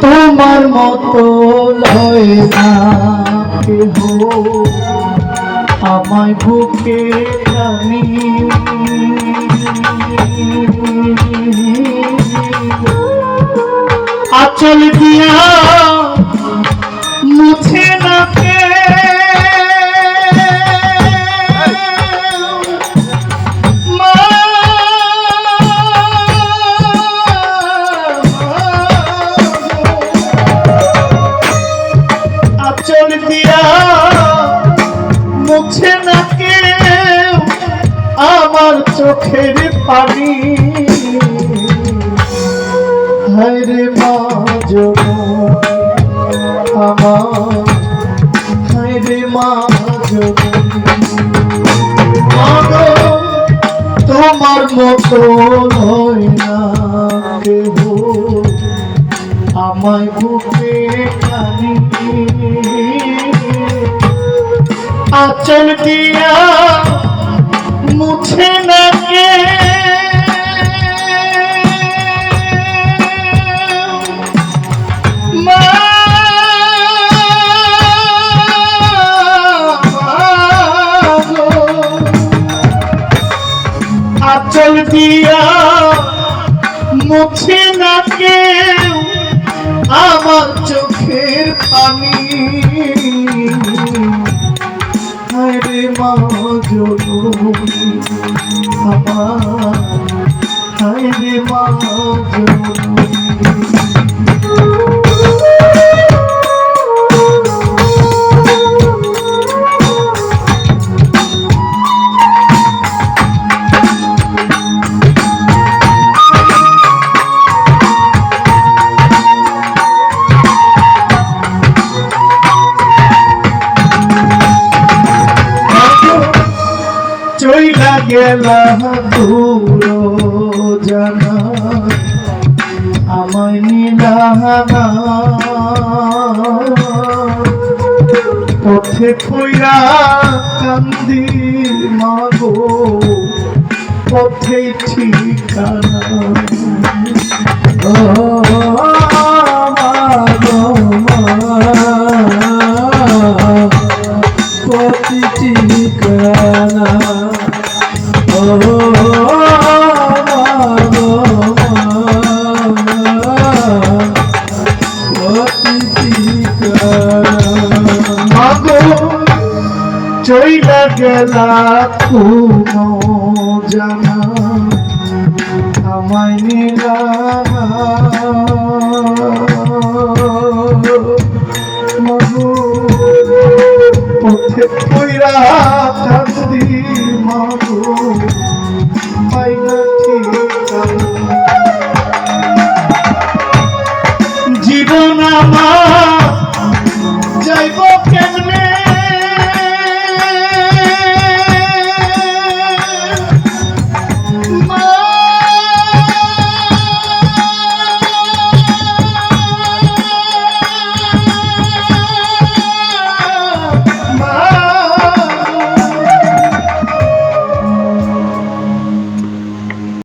তোমার মতো লয় আমায় বুকে টানি। আচল দিয়া মুছে না কেউ আমার চোখের পানি। হায়রে মা আমার হায়রে মা তোমার মতো নয় না কেহ। আমায় বুকে টানি। আচল দিয়া মুছে না কে। আচল দিয়া মুছে না কেউ আমার চোখের পানি। মা আমার হায়রে মা জননী গেলা দূর জানা। আমায় নিলাহানা পথে কইরা কান্দি মাগো। পথে ঠিকানা। ও চইলা গেলা কোনো জানা আমায় নিলা জীবন আমার যাইব কেমনে